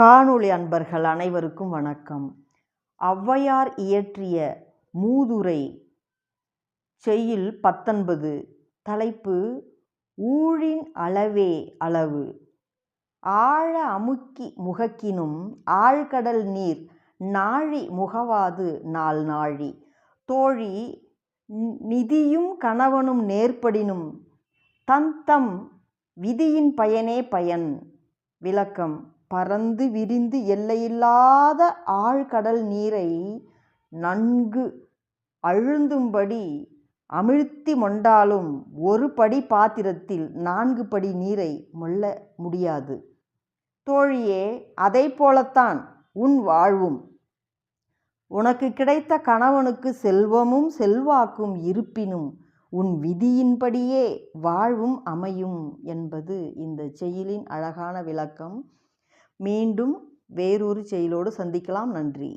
காணொளி அன்பர்கள் அனைவருக்கும் வணக்கம். ஔவையார் இயற்றிய மூதுரை செய்யுள் பத்தொன்பது தலைப்பு ஊழின் அளவே அளவு. ஆழ அமுக்கி முகக்கினும் ஆழ்கடல் நீர் நாழி முகவாது நாள் நாழி. தோழி நிதியும் கணவனும் நேர்படினும் தந்தம் விதியின் பயனே பயன். விளக்கம். பறந்து விரிந்து எல்லையில்லாத ஆழ்கடல் நீரை நன்கு அழுந்தும்படி அமிழ்த்தி மொண்டாலும் ஒரு படி பாத்திரத்தில் நான்கு படி நீரை மொள்ள முடியாது. தோழியே அதை போலத்தான் உன் வாழ்வும். உனக்கு கிடைத்த கணவனுக்கு செல்வமும் செல்வாக்கும் இருப்பினும் உன் விதியின்படியே வாழ்வும் அமையும் என்பது இந்த செயலின் அழகான விளக்கம். மீண்டும் வேறொரு செயலோடு சந்திக்கலாம். நன்றி.